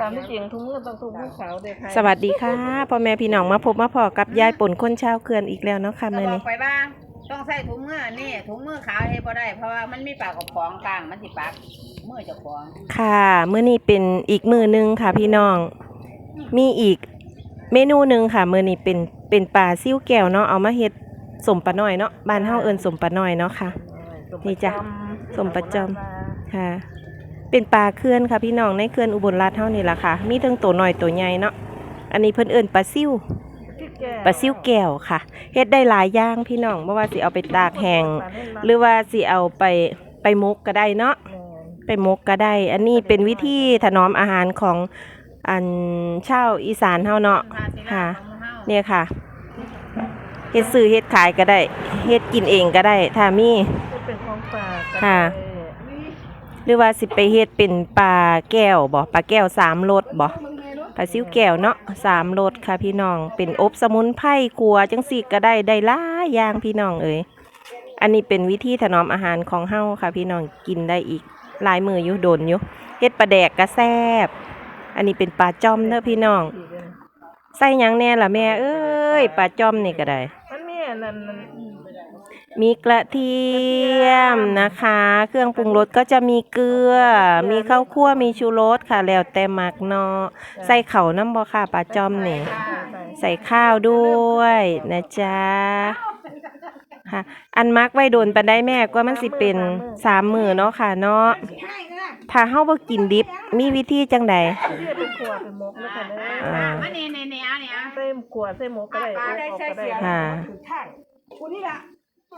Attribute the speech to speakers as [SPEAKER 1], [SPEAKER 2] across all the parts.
[SPEAKER 1] ตามที่จริงทุกมือต้องทุกมือขาวเด็กไทย
[SPEAKER 2] สวัสดีค่ะพ่อแม่พี่น้องมาพบมาพอกับยายป่นคนชาวเขื่อนอีกแล้วเนาะค่ะ
[SPEAKER 3] ก็
[SPEAKER 2] มื้อบ
[SPEAKER 3] อ
[SPEAKER 2] นี้
[SPEAKER 3] กไปว่าต้องใส่ถุงมือนี่ถุงมือขาวให้บ่ได้เพราะว่ามันมีปากกับของกลางมันสิปากมือเจ้าของ
[SPEAKER 2] ค่ะมื้อนี้เป็นอีกมื้อหนึงค่ะ พี่น้อง มีอีกเมนูหนึงค่ะมื้อนี้เป็นเป็นปลาซิ่วแก้วเนาะเอามาเฮ็ดสมปลาน้อยเนาะบ้านเฮาเอิ้นสมปลาน้อยเนาะค่ะนี่จ้ะสมประจค่ะ เป็นปลาเขื่อนค่ะพี่น้องในเขื่อนอุบลราชเฮานี่ล่ะค่ะ มีทั้งตัวน้อยตัวใหญ่เนาะอันนี้เพิ่นเอิ้นปลาซิ่วปลาซิ่วแก้วค่ะเฮ็ดได้หลายอย่างพี่น้องบ่ว่าสิเอาไปตากแห้งหรือว่าสิเอาไปไปมกก็ได้เนาะไปมกก็ได้ อันนี้เป็นวิธีถนอมอาหารของอันชาวอีสานเฮาเนาะค่ะ เนี่ยค่ะเฮ็ดซื้อเฮ็ดขายก็ได้เฮ็ดกินเองก็ได้ถ้ามี
[SPEAKER 1] เป็นของฝาก
[SPEAKER 2] ค่ะ หรือว่าสิไปเฮ็ดเป็นปลาแก้วบ่ปลาแก้วสามรสบ่ปลาซิวแก้วเนาะสามรสค่ะพี่น้อง เป็นอบสมุนไพรครัวจังสี่ก็ได้ได้หลายอย่างพี่น้องเอ้ยอันนี้เป็นวิธีถนอมอาหารของเฮาค่ะ พี่น้องกินได้อีกหลายมืออยู่โดนอยู่เฮ็ดปลาแดกก็แซบอันนี้เป็นปลาจอมเด้อพี่น้องใส่ยังแน่ล่ะแม่เอ้ยปลาจอมนี่ก็ได้
[SPEAKER 1] มันมีอันนั้น มัน
[SPEAKER 2] มีกระเทียมนะคะ เครื่องปรุงรสก็จะมีเกลือ มีข้าวคั่ว มีชูรสค่ะ แล้วแต่มักเนาะใส่เข่าวน้ำบ่ค่ะปลาจอมนี่ใส่ข้าวด้วยนะจ๊ะค่ะ อันมักไว้โดนปันได้แม่ก็มันสิเป็นสามมือเนาะค่ะเนาะ ถ้าเฮาบ่กินดิบ มีวิธีจังใด
[SPEAKER 1] ที่เป็นขวดเป็นมกแล้วกันเด้
[SPEAKER 2] อ่า
[SPEAKER 3] มานี่นี่นี่เอาเนี่ย
[SPEAKER 1] เส้นขวดเส้นมกก็ได้เอาออกก็ได้
[SPEAKER 2] ค่ะ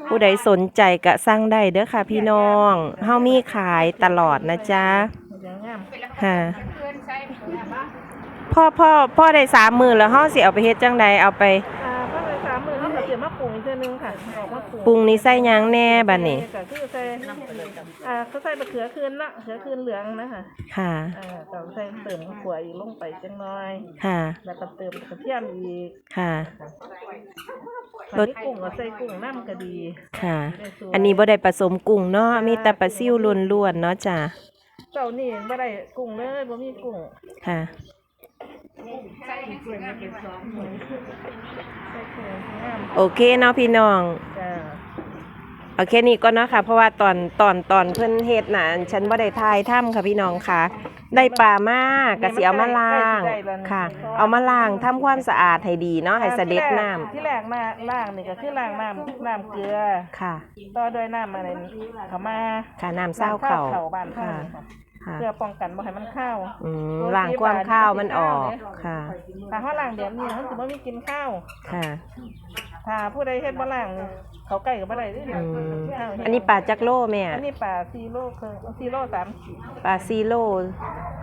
[SPEAKER 2] ผู้ใดสนใจก็สั่งได้เด้อค่ะ พี่น้องเฮามีขายตลอดนะจ๊ะ
[SPEAKER 1] อย่างงาม
[SPEAKER 2] ค่ะพ่อพ่อพ่อได้สามมือแล้วเฮาสิเอาไปเฮ็ดจังใดเอาไป
[SPEAKER 1] อ่าเพราะเลยสามมือเขาก็เตรียมมาปรุงอีกเทื่อนึงค่ะออกมาปรุง
[SPEAKER 2] ปรุงนี่ใส่หยังแน่บัดนี้
[SPEAKER 1] ก็คือใส่อ่าเขาใส่มะเขือคืนละเขือคืนเหลืองนะคะ
[SPEAKER 2] ค่ะ
[SPEAKER 1] อ่าก็ใส่เติมขวดอีกลงไปจังน้อย
[SPEAKER 2] ค่ะ
[SPEAKER 1] แล้วก็เติมกระเทียมอีก
[SPEAKER 2] ค่ะ ร
[SPEAKER 1] ร
[SPEAKER 2] ส
[SPEAKER 1] สกุ้งก็ใส่กุ้งน้ำก็ดี
[SPEAKER 2] ค่ะ อันนี้บ่ได้ผสมกุ้งเนาะมีแต่ปลาซิ่วล้วนๆเนาะจ้ะ
[SPEAKER 1] เจ้านี่บ่ได้กุ้งเลยบ่มีกุ้ง
[SPEAKER 2] ค่ะ
[SPEAKER 1] ใส่กุ้งงาม
[SPEAKER 2] โอเคเนาะพี่น้อง
[SPEAKER 1] จ้า
[SPEAKER 2] โอเคนี่ก็เนาะค่ะ เพราะว่าตอนตอนตอนเพิ่นเฮ็ดน่ะฉันบ่ได้ทายถ้ำค่ะพี่น้องค่ะ ได้ปลามากก็สิเอามาล้างค่ะ เอามาล้างทำความสะอาดให้ดีเนาะให้เสด็จน้ำ
[SPEAKER 1] ที่แรกมาล้างนี่ก็คือล้างน้ำน้ำเกลือ
[SPEAKER 2] ค่ะ
[SPEAKER 1] ต่อด้วยน้ำอะไรเขามา
[SPEAKER 2] ค่ะน้ำเศร้าเข่า
[SPEAKER 1] เข่าบ้าน
[SPEAKER 2] ค่ะ
[SPEAKER 1] เ่า
[SPEAKER 2] ค่ะ
[SPEAKER 1] เพื่อป้องกันบ่ให้มันเข้า
[SPEAKER 2] อืมล้างความข้าวมันออกค่ะ
[SPEAKER 1] ถ้าเฮาล้างเดี๋ยวนี้มันสิบ่มีกินข้าว
[SPEAKER 2] ค่ะ
[SPEAKER 1] ถ้าผู้ใดเฮ็ดบ่ล้างนี่เขาใกล้กับบ่ได้เด้
[SPEAKER 2] อืม
[SPEAKER 1] ข้าวเฮ็ด
[SPEAKER 2] อันนี้ปลาจักโลแม่
[SPEAKER 1] อันนี้ปลาซีโร่ครึ่งซีโร่สามขีด
[SPEAKER 2] ปลาซีโล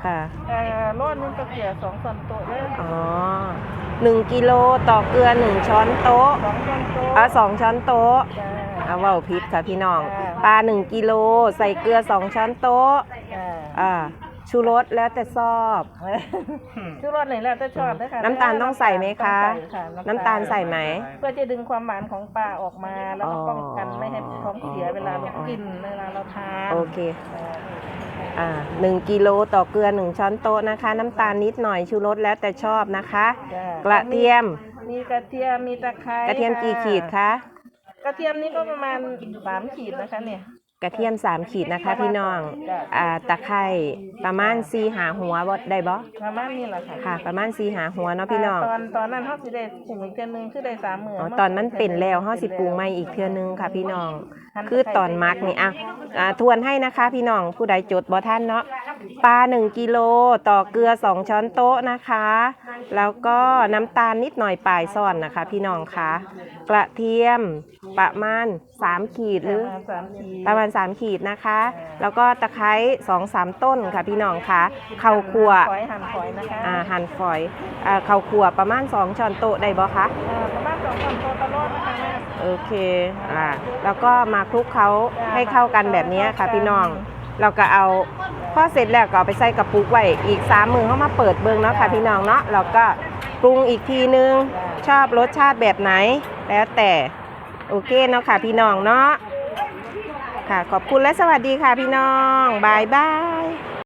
[SPEAKER 2] ค่ะ
[SPEAKER 1] เอ่อโลนึงก็เกลือสองช้อนโต๊ะเลย
[SPEAKER 2] อ๋อหนึ่งกิโลต่อเกลือหนึ่งช้อนโต๊ะ
[SPEAKER 1] สองช้อนโต๊ะ
[SPEAKER 2] อะสองช้อนโต๊ะ
[SPEAKER 1] จ้า
[SPEAKER 2] เอาเว่าพิษค่ะพี่น้อง
[SPEAKER 1] จ้า
[SPEAKER 2] ปลาหนึ่งกิโลใส่เกลือสองช้อนโต๊ะ
[SPEAKER 1] จ้า
[SPEAKER 2] อ่า ชูรสแล้วแต่ชอบ
[SPEAKER 1] ชื่อรสนี่แล้วแต่ชอบเด้อค่ะ
[SPEAKER 2] น้ำตาลต้องใส่ไหมคะ
[SPEAKER 1] ต้องใส่ค่ะ
[SPEAKER 2] น้ำตาลใส่ไหม
[SPEAKER 1] เพื่อจะดึงความหวานของปลาออกมาแล้วก็
[SPEAKER 2] อ๋อ
[SPEAKER 1] ป้องกันไม่ให้ท้องเสียเวลาเรากินเวลาเราทาน
[SPEAKER 2] โอเค อ่าหนึ่งกิโลต่อเกลือหนึ่งช้อนโต๊ะนะคะ น้ำตาลนิดหน่อยชูรสแล้วแต่ชอบนะคะ
[SPEAKER 1] จ้ะ
[SPEAKER 2] กระเทียม
[SPEAKER 1] มีกระเทียมมีตะไคร้
[SPEAKER 2] กระเทียมกี่ขีดคะ
[SPEAKER 1] กระเทียมนี่ก็ประมาณสามขีดนะคะเนี่ย
[SPEAKER 2] กระเทียมสามขีดนะคะพี่น้อง
[SPEAKER 1] จ้ะ
[SPEAKER 2] อ่าตะไคร้ประมาณสีหาหัวบ่ได้บ่
[SPEAKER 1] ประมาณนี้แหละค่ะ
[SPEAKER 2] ค่ะประมาณสีหาหัวเนาะพี่น้อง
[SPEAKER 1] ตอนตอนนั้นเขาสิได้ปรุงอีกเทื่อนึงคือได้สามหมื่น
[SPEAKER 2] อ๋อตอนมันเป็นแล้วเฮาสิปรุงใหม่อีกเทื่อนึงค่ะพี่น้อง คือตอนมักนี่อะอ่าทวนให้นะคะ พี่น้องผู้ใดจดบ่ทันเนาะ ปลา 1 กิโลต่อเกลือ 2 ช้อนโต๊ะนะคะ แล้วก็น้ำตาลนิดหน่อยปลายซ่อนนะคะ พี่น้องคะกระเทียมประมาณ 3 ขีดหรือ
[SPEAKER 1] สามขีด
[SPEAKER 2] ประมาณ 3 ขีดนะคะ แล้วก็ตะไคร้2-3 ต้นค่ะพี่น้องคะข้าวคั่ว
[SPEAKER 1] ฝอยหั่นฝอยนะคะ
[SPEAKER 2] อ่าหั่นฝอยอ่าข้าวคั่วประมาณ 2 ช้อนโต๊ะได้บ่คะ
[SPEAKER 1] อ่าประมาณสองช้อนโต๊ะตลอดนะคะแม่
[SPEAKER 2] โอเคอ่าแล้วก็มาคลุกเขาให้เข้ากันแบบนี้ค่ะพี่น้องเราก็เอา พอเสร็จแล้วก็เอาไปใส่กระปุกไว้อีกสามมือเข้ามาเปิดเบิ่งเนาะค่ะพี่น้องเนาะแล้วก็ปรุงอีกทีนึงชอบรสชาติแบบไหน แล้วแต่โอเคเนาะค่ะพี่น้องเนาะค่ะขอบคุณและสวัสดีค่ะพี่น้องบายบาย